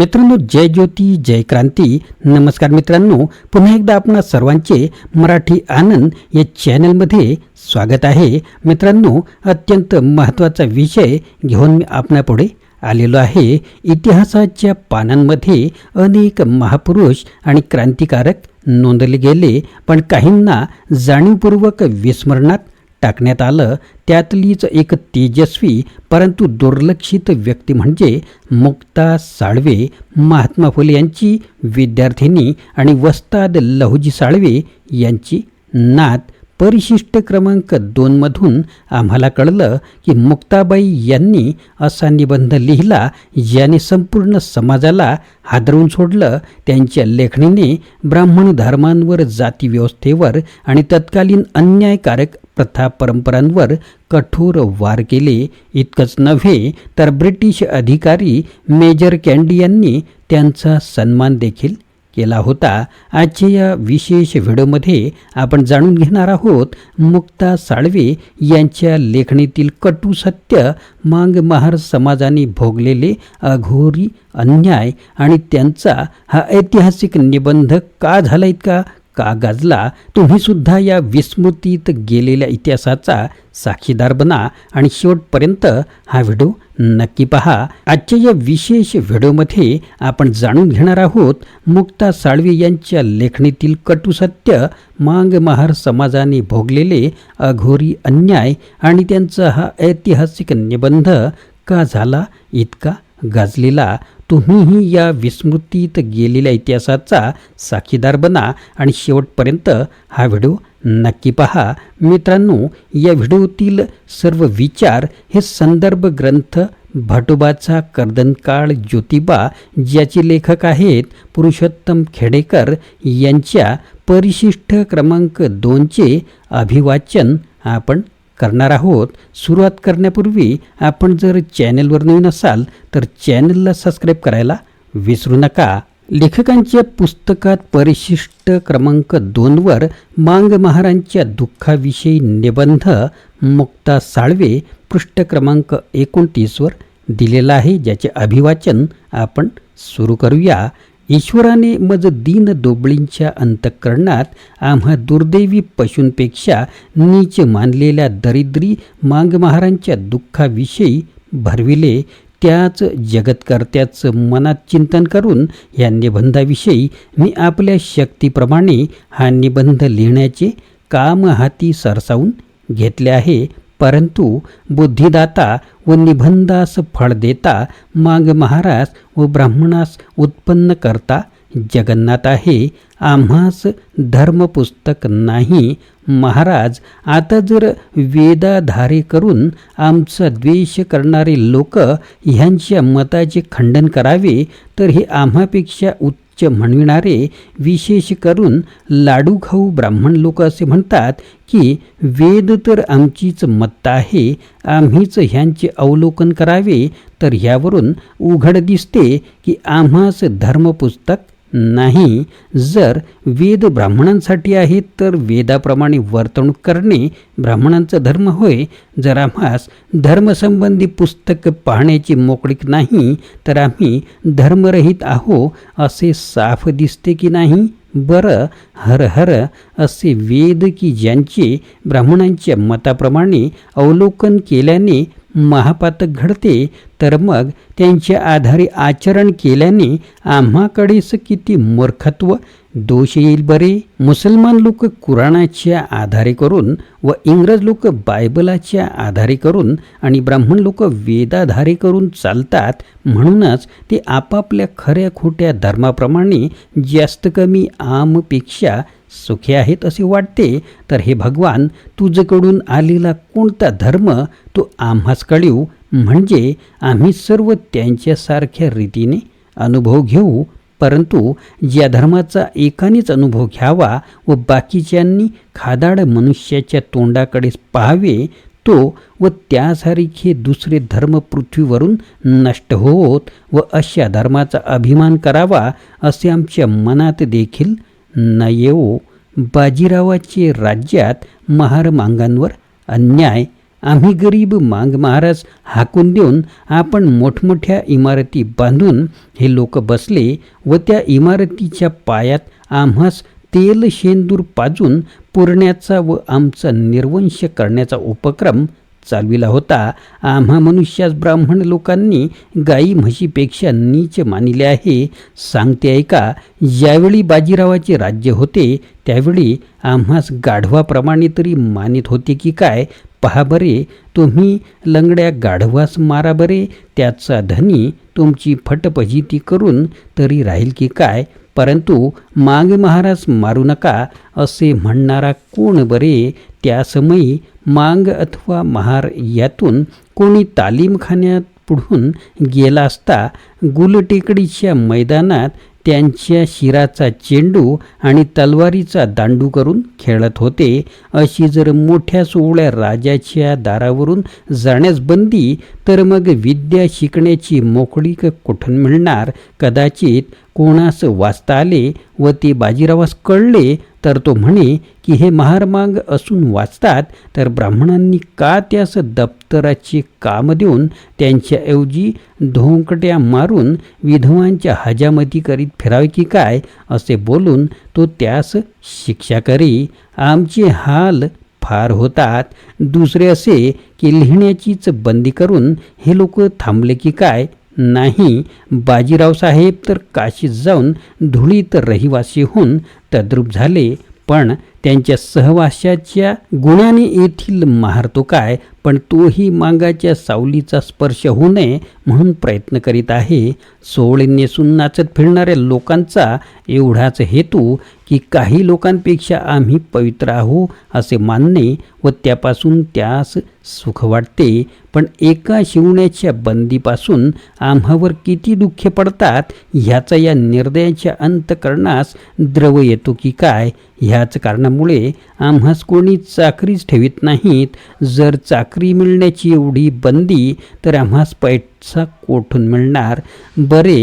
मित्रांनो जय ज्योती जय क्रांती. नमस्कार मित्रांनो पुन्हा एकदा आपणा सर्वांचे मराठी आनंद या चॅनलमध्ये स्वागत आहे. मित्रांनो अत्यंत महत्त्वाचा विषय घेऊन मी आपणापुढे आलेलो आहे. इतिहासाच्या पानांमध्ये अनेक महापुरुष आणि क्रांतिकारक नोंदले गेले पण काहींना जाणीवपूर्वक विस्मरणात टाकण्यात आलं त्यातलीच एक तेजस्वी परंतु दुर्लक्षित व्यक्ती म्हणजे मुक्ता साळवे महात्मा फुले यांची विद्यार्थिनी आणि वस्ताद लहुजी साळवे यांची नात परिशिष्ट क्रमांक दोनमधून आम्हाला कळलं की मुक्ताबाई यांनी असा निबंध लिहिला ज्याने संपूर्ण समाजाला हादरवून सोडलं. त्यांच्या लेखणीने ब्राह्मण धर्मांवर जातीव्यवस्थेवर आणि तत्कालीन अन्यायकारक प्रथा परंपरांवर कठोर वार केले. इतकंच नव्हे तर ब्रिटिश अधिकारी मेजर कॅन्डी यांनी त्यांचा सन्मान देखील केला होता. आजच्या या विशेष व्हिडिओमध्ये आपण जाणून घेणार आहोत मुक्ता साळवे यांच्या लेखणीतील कटू सत्य मांग महार समाजाने भोगलेले अघोरी अन्याय आणि त्यांचा हा ऐतिहासिक निबंध का झाला इतका का गाजला तुम्ही सुद्धा या विस्मृतीत गेलेल्या इतिहासाचा साक्षीदार बना. आणि शेवटपर्यंत हा व्हिडिओ नक्की पहा. आजच्या या विशेष व्हिडिओमध्ये आपण जाणून घेणार आहोत मुक्ता साळवे यांच्या लेखणीतील कटुसत्य मांग महार समाजाने भोगलेले अघोरी अन्याय आणि त्यांचा हा ऐतिहासिक निबंध का झाला इतका गाजलेला तुम्हीही या विस्मृतीत गेलेल्या इतिहासाचा साक्षीदार बना आणि शेवटपर्यंत हा व्हिडिओ नक्की पहा. मित्रांनो या व्हिडिओतील सर्व विचार हे संदर्भ ग्रंथ भाटोबाचा कर्दनकाळ ज्योतिबा ज्याचे लेखक आहेत पुरुषोत्तम खेडेकर यांच्या परिशिष्ट क्रमांक दोनचे अभिवाचन आपण करणार आहोत. सुरुवात करण्यापूर्वी आपण जर चॅनलवर नवीन असाल तर चॅनलला सबस्क्राईब करायला विसरू नका. लेखकांच्या पुस्तकात परिशिष्ट क्रमांक दोनवर मांग महारांच्या दुःखाविषयी निबंध मुक्ता साळवे पृष्ठ क्रमांक एकोणतीसवर दिलेला आहे ज्याचे अभिवाचन आपण सुरू करूया. ईश्वराने मज दीन दोबळींच्या अंतःकरणात आम्हा दुर्दैवी पशूंपेक्षा नीच मानलेल्या दरिद्री मांगमहारांच्या दुःखाविषयी भरविले त्याच जगतकर्त्याचं मनात चिंतन करून या निबंधाविषयी मी आपल्या शक्तीप्रमाणे हा निबंध लिहिण्याचे काम हाती सरसावून घेतले आहे. परंतु बुद्धिदाता व निबंधास फळ देता माग महाराज व ब्राह्मणास उत्पन्न करता जगन्नाथ आहे. आम्हास धर्मपुस्तक नाही. महाराज आता जर वेदाधारे करून आमचा द्वेष करणारे लोक ह्यांच्या मताचे खंडन करावे तर हे आम्हापेक्षा उत् उच्च म्हणविणारे विशेष करून लाडू खाऊ ब्राह्मण लोक असे म्हणतात की वेद तर आमचीच मत्ता आहे आम्हीच ह्यांचे अवलोकन करावे तर ह्यावरून उघड दिसते की आम्हास धर्मपुस्तक नाही. जर वेद ब्राह्मणांसाठी आहे तर वेदाप्रमाणे वर्तणूक करणे ब्राह्मणांचा धर्म होय. जर आम्हास धर्मसंबंधी पुस्तक पाहण्याची मोकळीक नाही तर आम्ही धर्मरहित आहो असे साफ दिसते की नाही? बरं हर हर असे वेद की ज्यांचे ब्राह्मणांच्या मताप्रमाणे अवलोकन केल्याने महापातक घडते तर मग त्यांच्या आधारे आचरण केल्याने आम्हाकडेच किती मूर्खत्व दोष येईल बरे? मुसलमान लोक कुराणाच्या आधारे करून व इंग्रज लोक बायबलाच्या आधारे करून आणि ब्राह्मण लोक वेदाधारे करून चालतात म्हणूनच ते आपापल्या खऱ्या खोट्या धर्माप्रमाणे जास्त कमी आमपेक्षा सुखी आहेत असे वाटते. तर हे भगवान तुझकडून आलेला कोणता धर्म? तो आम्हास कळीव. म्हणजे आम्ही सर्व त्यांच्यासारख्या रीतीने अनुभव घेऊ परंतु ज्या धर्माचा एकानेच अनुभव घ्यावा व बाकीच्यांनी खादाड मनुष्याच्या तोंडाकडे पाहावे तो व त्यासारखे दुसरे धर्म पृथ्वीवरून नष्ट होत व अशा धर्माचा अभिमान करावा असे आमच्या मनात देखील न येवो बाजीरावाचे राज्यात महारमांगांवर अन्याय आम्ही गरीब मांग महाराज हाकून देऊन आपण मोठमोठ्या इमारती बांधून हे लोक बसले व त्या इमारतीच्या पायात आम्हास तेल शेंदूर पाजून पुरण्याचा व आमचा निर्वंश करण्याचा उपक्रम चालविला होता. आम्हा मनुष्यास ब्राह्मण लोकांनी गाई म्हशीपेक्षा नीच मानिले आहे. सांगते ऐका ज्यावेळी बाजीरावाचे राज्य होते त्यावेळी आम्हास गाढवाप्रमाणे तरी मानित होते की काय? पहा बरे तुम्ही लंगड्या गाढवास मारा बरे त्याचा धनी तुमची फटपजीती करून तरी राहील की काय? परंतु मांग महाराज मारू नका असे म्हणणारा कोण बरे त्यासमयी मांग अथवा महार यातून कोणी तालीमखान्यात पुढून गेला असता गुलटेकडीच्या मैदानात त्यांच्या शिराचा चेंडू आणि तलवारीचा दांडू करून खेळत होते. अशी जर मोठ्या सोहळ्या राजाच्या दारावरून जाण्यास बंदी तर मग विद्या शिकण्याची मोकळीक कुठून मिळणार? कदाचित कोणास वाचता आले व ते बाजीरावास कळले तर तो म्हणे की हे महारमांग असून वाचतात तर ब्राह्मणांनी का त्यास दप्तराचे काम देऊन त्यांच्याऐवजी धोंकट्या मारून विधवांच्या हजामती करीत फिरावे की काय? असे बोलून तो त्यास शिक्षा करी. आमचे हाल फार होतात. दुसरे असे की लिहिण्याचीच बंदी करून हे लोक थांबले की काय? नाही. बाजीराव साहेब तर काशीत जाऊन धुळीत रहिवासी होऊन तद्रूप झाले पण त्यांच्या सहवासाच्या गुणाने येथील मारतो काय पण तोही मांगाच्या सावलीचा स्पर्श होऊ नये म्हणून प्रयत्न करीत आहे. सोहळे नेसून नाचत फिरणाऱ्या लोकांचा एवढाच हेतू की काही लोकांपेक्षा आम्ही पवित्र आहो असे मानणे व त्यापासून त्यास सुख वाटते. पण एका शिवण्याच्या बंदीपासून आम्हावर किती दुःखे पडतात ह्याचा या निर्दयाच्या अंतकरणास द्रव येतो की काय ह्याच कारण कारणामुळे आम्हास कोणी चाकरीच ठेवीत नाहीत. जर चाकरी मिळण्याची एवढी बंदी तर आम्हास पैसा कोठून मिळणार? बरे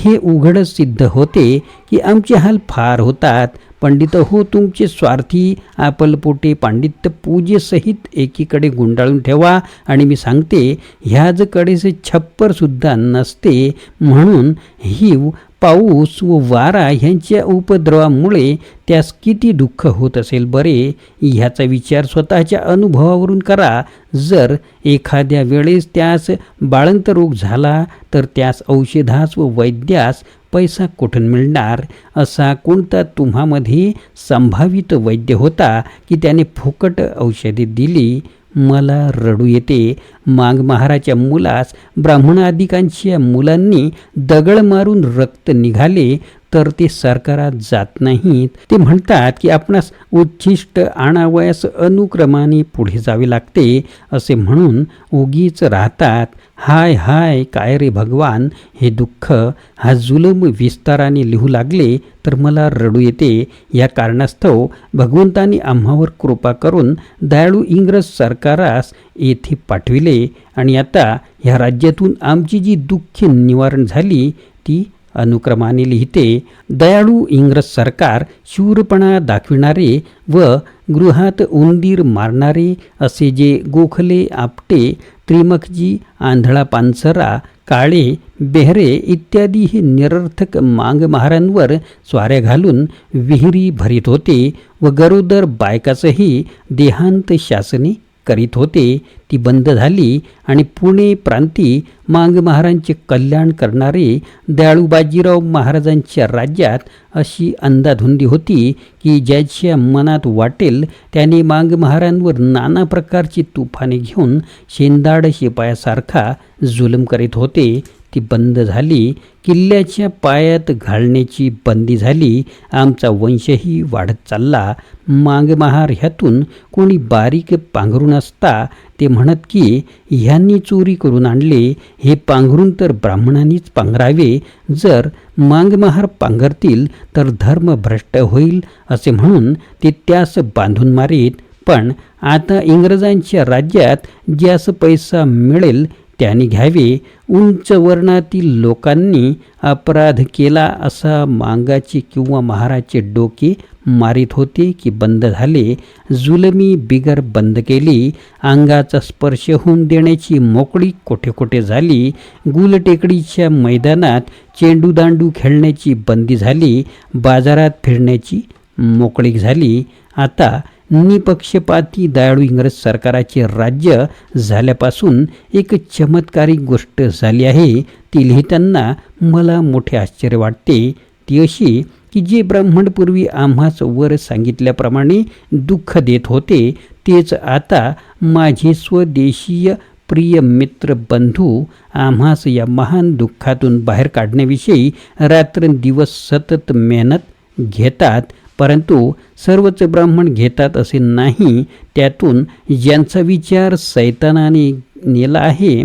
हे उघडच सिद्ध होते की आमचे हाल फार होतात. पंडित हो तुमचे स्वार्थी आपलपोटे पांडित्य पूजेसहित एकीकडे गुंडाळून ठेवा आणि मी सांगते ह्याजकडेचे छप्परसुद्धा नसते. म्हणून ही पाऊस व वारा ह्यांच्या उपद्रवामुळे त्यास किती दुःख होत असेल बरे ह्याचा विचार स्वतःच्या अनुभवावरून करा. जर एखाद्या वेळेस त्यास बाळंत रोग झाला तर त्यास औषधास व वैद्यास पैसा कुठून मिळणार? असा कोणता तुम्हामध्ये संभावित वैद्य होता की त्याने फुकट औषधे दिली? मला रडू येते. माग महाराच्या मुलास ब्राह्मणाधिकांच्या मुलांनी दगड मारून रक्त निघाले. तर ते सरकारात जात नाहीत. ते म्हणतात की आपणास उच्छिष्ट आणावयास अनुक्रमाने पुढे जावे लागते असे म्हणून उगीच राहतात हाय हाय काय रे भगवान हे दुःख हा जुलम विस्ताराने लिहू लागले तर मला रडू येते या कारणास्तव भगवंतांनी आम्हावर कृपा करून दयाळू इंग्रज सरकारास येथे पाठविले. आणि आता ह्या राज्यातून आमची जी दुःख निवारण झाली ती अनुक्रमाने लिहिते दयाळू इंग्रज सरकार शूरपणा दाखविणारे व गृहात उंदीर मारणारे असे जे गोखले आपटे त्रिमखजी आंधळा पानसरा काळे बेहरे इत्यादी हे निरर्थक मांगमहारांवर स्वाऱ्या घालून विहिरी भरीत होते व गरोदर बायकाचंही देहांत शासने करीत होते ती बंद झाली आणि पुणे प्रांती मांग महाराजांचे कल्याण करणारे दयाळू बाजीराव महाराजांच्या राज्यात अशी अंदाधुंदी होती की ज्याच्या मनात वाटेल त्याने मांग महारांवर नाना प्रकारची तुफाने घेऊन शेंदाड शिपायासारखा जुलम करीत होते. ती बंद झाली किल्ल्याच्या पायात घालण्याची बंदी झाली आमचा वंशही वाढत चालला. मांगमहार ह्यातून कोणी बारीक पांघरून असता ते म्हणत की ह्यांनी चोरी करून आणले हे पांघरून तर ब्राह्मणांनीच पांघरावे. जर मांगमहार पांघरतील तर धर्म भ्रष्ट होईल असे म्हणून ते त्यास बांधून मारीत. पण आता इंग्रजांच्या राज्यात ज्यास पैसा मिळेल त्याने घ्यावे. उंच वर्णातील लोकांनी अपराध केला असा मांगाचे किंवा महाराचे डोके मारित होते की बंद झाले. जुलमी बिगर बंद केली. अंगाचा स्पर्श होऊन देण्याची मोकळी कोठे कोठे झाली. गुलटेकडीच्या मैदानात चेंडूदांडू खेळण्याची बंदी झाली. बाजारात फिरण्याची मोकळीक झाली. आता निपक्षपाती दयाळू इंग्रज सरकाराचे राज्य झाल्यापासून एक चमत्कारिक गोष्ट झाली आहे. ती लिहिताना मला मोठे आश्चर्य वाटते. ती अशी की जे ब्राह्मणपूर्वी आम्हाच वर सांगितल्याप्रमाणे दुःख देत होते तेच आता माझे स्वदेशीय प्रिय मित्र बंधू आम्हास या महान दुःखातून बाहेर काढण्याविषयी रात्रंदिवस सतत मेहनत घेतात परंतु सर्वच ब्राह्मण घेतात असे नाही त्यातून ज्यांचा विचार सैतानाने नेला आहे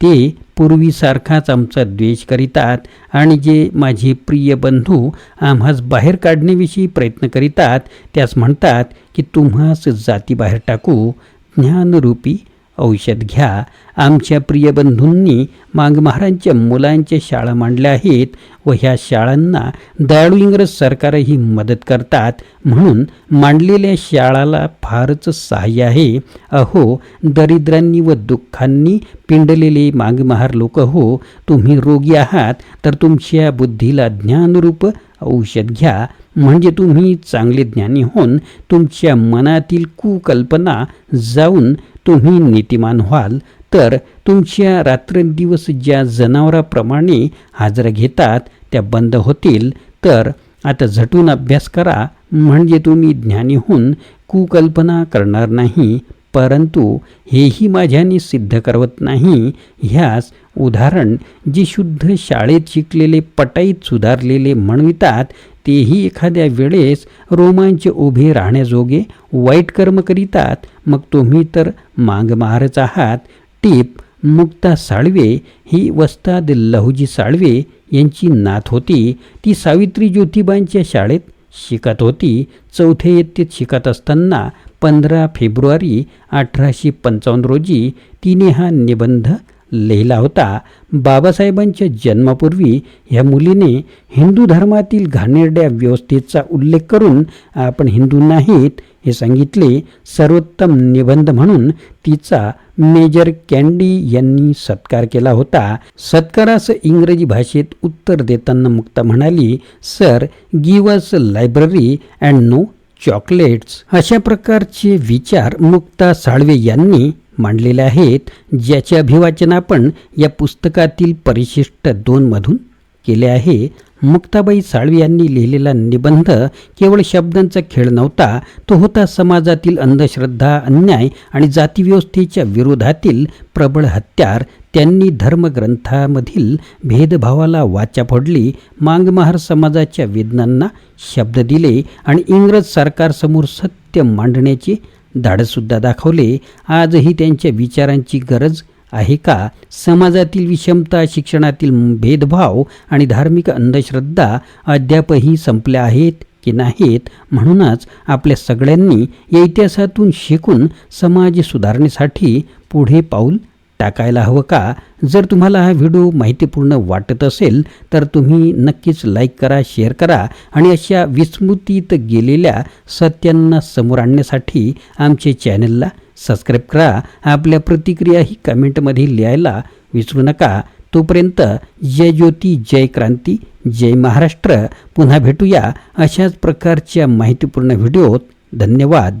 ते पूर्वीसारखाच आमचा द्वेष करीतात आणि जे माझे प्रिय बंधू आम्हास बाहेर काढण्याविषयी प्रयत्न करीतात त्यास म्हणतात की तुम्हास जाती बाहेर टाकू ज्ञानरूपी औषध घ्या. आमच्या प्रिय बंधूंनी मांगमहारांच्या मुलांच्या शाळा मांडल्या आहेत व ह्या शाळांना दयाळू इंग्रज सरकारही मदत करतात. म्हणून मांडलेल्या शाळाला फारच सहाय्य आहे. अहो दरिद्रांनी व दुःखांनी पिंडलेले मांगमहार लोक हो तुम्ही रोगी आहात तर तुमच्या बुद्धीला ज्ञानरूप औषध घ्या. म्हणजे तुम्ही चांगले ज्ञानी होऊन तुमच्या मनातील कुकल्पना जाऊन तुम्ही नीतिमान व्हाल. तर तुमच्या रात्रंदिवस ज्या जनावराप्रमाणे हाजरा घेतात त्या बंद होतील. तर आता झटून अभ्यास करा. म्हणजे तुम्ही ज्ञानी होऊन कुकल्पना करणार नाही. परंतु हेही माझ्याने सिद्ध करवत नाही. ह्यास उदाहरण जी शुद्ध शाळेत शिकलेले पटाईत सुधारलेले म्हणवितात तेही एखाद्या वेळेस रोमांच उभे राहण्याजोगे वाईट कर्म करीतात मग तुम्ही तर मांगमहारचा आहात. टीप मुक्ता साळवे ही वस्ताद लहुजी साळवे यांची नात होती. ती सावित्री ज्योतिबांच्या शाळेत शिकत होती. चौथ्या इयत्तेत शिकत असताना पंधरा फेब्रुवारी अठराशे पंचावन्न रोजी तिने हा निबंध लिहिला होता बाबासाहेबांच्या जन्मापूर्वी ह्या मुलीने हिंदू धर्मातील घाणेरड्या व्यवस्थेचा उल्लेख करून आपण हिंदू नाहीत हे सांगितले. सर्वोत्तम निबंध म्हणून तिचा मेजर कॅन्डी यांनी सत्कार केला होता. सत्कारास इंग्रजी भाषेत उत्तर देताना मुक्ता म्हणाली sir give us library and no chocolates अशा प्रकारचे विचार मुक्ता साळवे यांनी मांडलेले आहेत ज्याचे अभिवाचन आपण या पुस्तकातील परिशिष्ट दोनमधून केले आहे. मुक्ताबाई साळवी यांनी लिहिलेला निबंध केवळ शब्दांचा खेळ नव्हता तो होता समाजातील अंधश्रद्धा अन्याय आणि जातीव्यवस्थेच्या विरोधातील प्रबळ हत्यार. त्यांनी धर्मग्रंथामधील भेदभावाला वाचा फोडली मांगमहार समाजाच्या वेदनांना शब्द दिले आणि इंग्रज सरकारसमोर सत्य मांडण्याचे धाडससुद्धा दाखवले. आजही त्यांच्या विचारांची गरज आहे का? समाजातील विषमता शिक्षणातील भेदभाव आणि धार्मिक अंधश्रद्धा अद्यापही संपल्या आहेत की नाहीत? म्हणूनच आपल्या सगळ्यांनी या इतिहासातून शिकून समाज सुधारणेसाठी पुढे पाऊल टाकायला हवं का? जर तुम्हाला हा व्हिडिओ माहितीपूर्ण वाटत असेल तर तुम्ही नक्कीच लाईक करा शेअर करा आणि अशा विस्मृतीत गेलेल्या सत्यांना समोर आणण्यासाठी आमचे चॅनलला सबस्क्राईब करा. आपल्या प्रतिक्रियाही कमेंटमध्ये लिहायला विसरू नका. तोपर्यंत जय ज्योती जय क्रांती जय महाराष्ट्र. पुन्हा भेटूया अशाच प्रकारच्या माहितीपूर्ण व्हिडिओत. धन्यवाद.